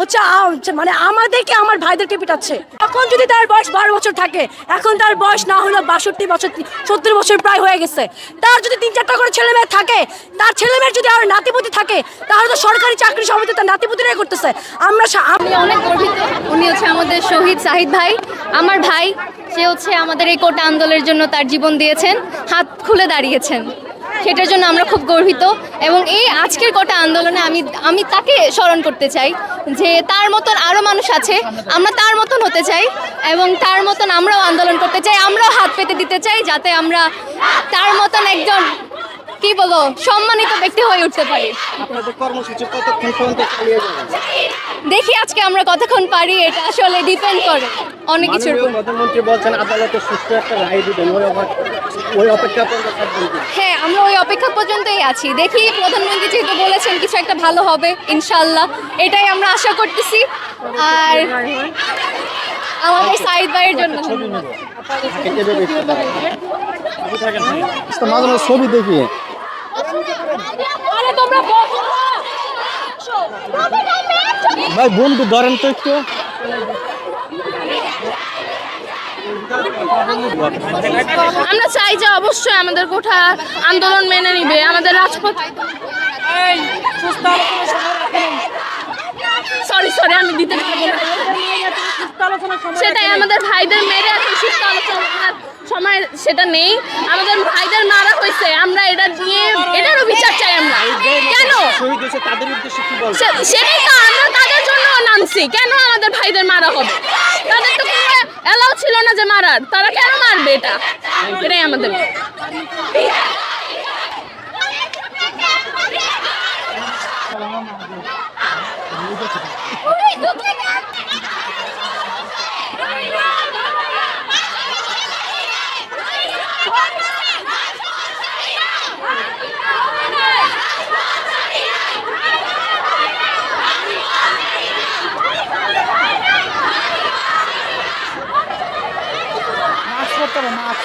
হচ্ছে মানে আমাদেরকে আমার ভাইদেরকে পিটাচ্ছে। এখন যদি তার বয়স বারো বছর থাকে, এখন তার বয়স না হলো বাষট্টি বছর, সত্তর বছর প্রায় হয়ে গেছে। তার যদি তিন, চারটা করে ছেলে মেয়ে থাকে, তার ছেলে মেয়ের যদি আর নাতিপুতি থাকে, তাহলে তো সরকারি চাকরি সমিতি তার নাতিপুতিরাই করতেছে। আমরা আমি অনেক গর্বিত, উনি হচ্ছে আমাদের শহীদ সাহিদ ভাই। আমার ভাই, সে হচ্ছে আমাদের এই কোটা আন্দোলনের জন্য তার জীবন দিয়েছেন, হাত খুলে দাঁড়িয়েছেন। সেটার জন্য আমরা খুব গর্বিত এবং এই আজকের গোটা আন্দোলনে আমি আমি তাকে স্মরণ করতে চাই যে তার মতন আরও মানুষ আছে, আমরা তার মতন হতে চাই এবং তার মতন আমরাও আন্দোলন করতে চাই, আমরাও হাত পেতে দিতে চাই যাতে আমরা তার মতন একজন কি বলব সম্মানিত ব্যক্তি হয়ে উঠতে পারি। দেখি আজকে আমরা কতক্ষণ পারি এটা আসলে ডিপেন্ড করে। অনেক কিছুর উপর। প্রধানমন্ত্রী বলছেন আদালতে সুষ্ঠু একটা রায় দিবেন ওই অপেক্ষা পর্যন্ত হ্যাঁ আমরা ওই অপেক্ষা পর্যন্তই আছি। দেখি প্রধানমন্ত্রী যেহেতু বলেছেন কিছু একটা ভালো হবে ইনশাল্লাহ। এটাই আমরা আশা করতেছি। আর আমাদের সাইদ ভাইয়ের জন্য। তাকে দেবে দেখতে পারেন। তো মাঝে মাঝে ছবি দেখি ভাই বন্ধু ধরেন তো একটু। আমরা চাই যে অবশ্যই আমাদের কোঠা আন্দোলন মেনে নিবে আমাদের রাজপথ সরি সরি আমি দিতে পারব সেটাই আমাদের ভাইদের মেরে এখন সুস্থ আলোচনার সময় সেটা নেই। আমাদের ভাইদের মারা হয়েছে। আমরা এটা নিয়ে এটারও বিচার চাই আমরা। কেন? সেটাই তো আমরা তাদের জন্য নামছি। কেন আমাদের ভাইদের মারা হবে? তাদের তো এলাও ছিল না যে মারার। তারা কেন মারবে এটা? এটাই আমাদের। মাছ করতে হবে মাছ